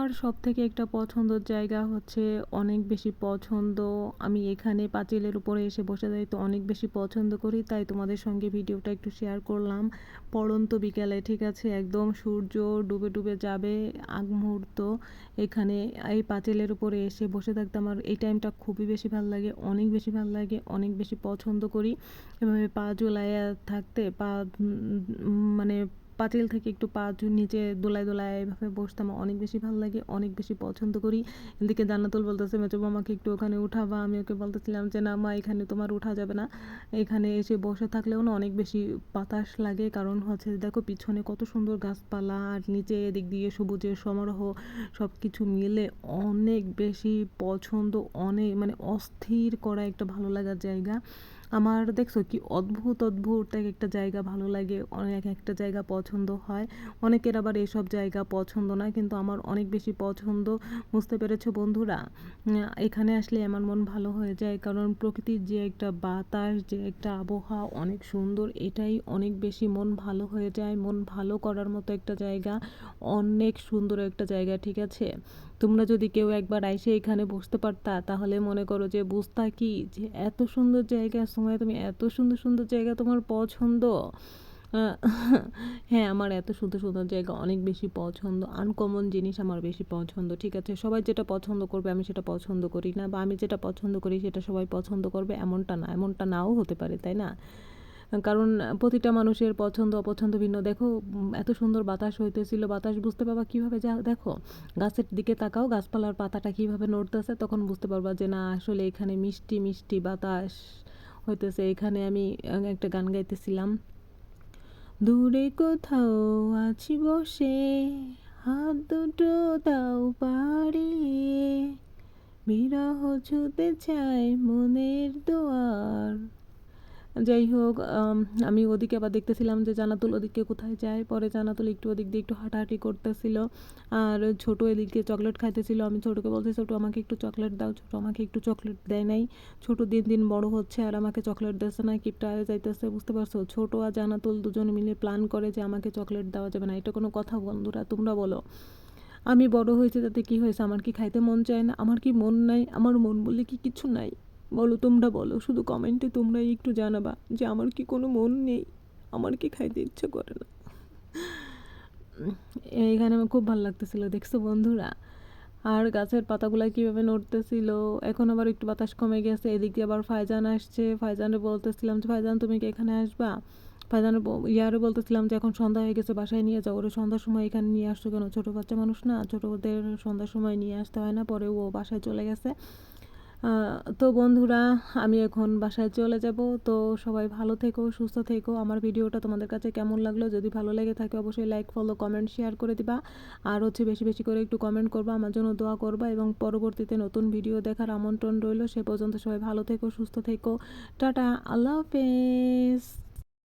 আর সব থেকে একটা পছন্দের জায়গা হচ্ছে অনেক বেশি পছন্দ। আমি এখানে পাঁচিলের উপরে এসে বসে যাইতে অনেক বেশি পছন্দ করি, তাই তোমাদের সঙ্গে ভিডিওটা একটু শেয়ার করলাম। পড়ন্ত বিকালে, ঠিক আছে? একদম সূর্য ডুবে ডুবে যাবে আগ মুহূর্ত। এখানে এই পাঁচিলের উপরে এসে বসে থাকতে আমার এই টাইমটা খুবই বেশি ভালো লাগে, অনেক বেশি ভালো লাগে, অনেক বেশি পছন্দ করি। এভাবে পা জোলাইয়া থাকতে, পা মানে পাতিল থেকে একটু পা নিচে দোলায় দোলায় এভাবে বসতাম। অনেক বেশি ভালো লাগে, অনেক বেশি পছন্দ করি। এদিকে জান্নাতুল বলতেছে মেচো আমাকে একটু ওখানে উঠাবা। আমি ওকে বলতেছিলাম যে, না মা, এখানে তোমার উঠা যাবে না। এখানে এসে বসে থাকলেও না অনেক বেশি বাতাস লাগে। কারণ হচ্ছে দেখো পিছনে কত সুন্দর গাছপালা আর নিচে এদিক দিয়ে সবুজের সমারোহ সব কিছু মিলে অনেক বেশি পছন্দ, অনেক মানে অস্থির করা একটা ভালো লাগার জায়গা। আমার দেখছ কি অদ্ভুত অদ্ভুত এক একটা জায়গা ভালো লাগে, অনেক একটা জায়গা পছন্দ হয়। অনেকের আবার এসব জায়গা পছন্দ না, কিন্তু আমার অনেক বেশি পছন্দ। বুঝতে পেরেছ বন্ধুরা? এখানে আসলে আমার মন ভালো হয়ে যায়, কারণ প্রকৃতির যে একটা বাতাস, যে একটা আবহাওয়া অনেক সুন্দর, এটাই অনেক বেশি মন ভালো হয়ে যায়, মন ভালো করার মতো একটা জায়গা, অনেক সুন্দর একটা জায়গা, ঠিক আছে? তোমরা যদি কেউ একবার আইসে এখানে বসতে পারতা, তাহলে মনে করো যে বুঝতা কি যে এত সুন্দর জায়গার সময় তুমি এত সুন্দর সুন্দর জায়গা তোমার পছন্দ। হ্যাঁ আমার এত সুন্দর সুন্দর জায়গা অনেক বেশি পছন্দ। আনকমন জিনিস আমার বেশি পছন্দ, ঠিক আছে? সবাই যেটা পছন্দ করবে, আমি সেটা পছন্দ করি না, বা আমি যেটা পছন্দ করি সেটা সবাই পছন্দ করবে, এমনটা না, এমনটা নাও হতে পারে, তাই না? কারণ প্রতিটা মানুষের পছন্দ, অপছন্দ ভিন্ন। দেখো এত সুন্দর বাতাস হইতেছিল, বাতাস বুঝতে পারবা কীভাবে যা, দেখো, গাছের দিকে তাকাও, গাছপালার পাতাটা কীভাবে নড়তেছে, তখন বুঝতে পারবা যে না, আসলে এখানে মিষ্টি মিষ্টি বাতাস হইতেছে। এখানে আমি একটা গান গাইতেছিলাম। দূরে কোথাও আছি বসে, হাত দুটো দাও পাড়িয়ে বিরহ ছুতে চায় মনের দোয়ার। যাই হোক আমি ওদিকে আবার দেখতেছিলাম যে জানাতুল ওদিকে কোথায় যায়। পরে জানাতুল একটু ওদিক দিয়ে একটু হাঁটাহাঁটি করতেছিল। আর ছোট এদিকে চকলেট খাইতেছিল। আমি ছোটোকে বলছি, ছোটো, আমাকে একটু চকলেট দাও। ছোটো, আমাকে একটু চকলেট দেয় নাই। ছোট দিন দিন বড় হচ্ছে আর আমাকে চকলেট দিচ্ছে না। কিপটা হয়ে যাইতেছে। বুঝতে পারছ? ছোট আর জানাতুল দুজন মিলে প্ল্যান করে যে আমাকে চকলেট দেওয়া যাবে না। এটা কোনো কথা বন্ধুরা, তোমরা বলো। আমি বড় হয়েছে তাতে কি হয়েছে? আমার কি খাইতে মন চায় না? আমার কি মন নাই? আমার মন বলে কি কিছু নাই? বলো তোমরা বলো, শুধু কমেন্টে তোমরাই একটু জানাবা যে আমার কি কোনো মন নেই, আমার কি খাইতে ইচ্ছে করে না। এইখানে আমার খুব ভালো লাগতেছিল, দেখছ বন্ধুরা? আর গাছের পাতাগুলা কীভাবে নড়তেছিল, এখন আবার একটু বাতাস কমে গেছে, এদিক দিয়ে আবার ফাইজান আসছে, ফাইজানে বলতেছিলাম যে, ফাইজান, তুমি কি এখানে আসবা? ফাইজানে ব- ইয়ারে বলতেছিলাম যে, এখন সন্ধ্যা হয়ে গেছে, বাসায় নিয়ে যাও। ওরে, সন্ধ্যার সময় এখানে নিয়ে আসছো কেন? ছোটো বাচ্চা মানুষ না, ছোটোদের সন্ধ্যার সময় নিয়ে আসতে হয় না, পরে ও বাসায় চলে গেছে। তো বন্ধুরা, আমি এখন বাসায় চলে যাব। তো সবাই ভালো থেকো, সুস্থ থেকো। আমার ভিডিওটা তোমাদের কাছে কেমন লাগল? যদি ভালো লেগে থাকে, অবশ্যই লাইক ফলো কমেন্ট শেয়ার করে দিবা। আর হচ্ছে বেশি বেশি করে একটু কমেন্ট করবা, আমার জন্য দোয়া করবা। এবং পরবর্তীতে নতুন ভিডিও দেখার আমন্ত্রণ রইল। সে পর্যন্ত সবাই ভালো থেকো, সুস্থ থেকো। টাটা, আল্লাহ হাফেজ।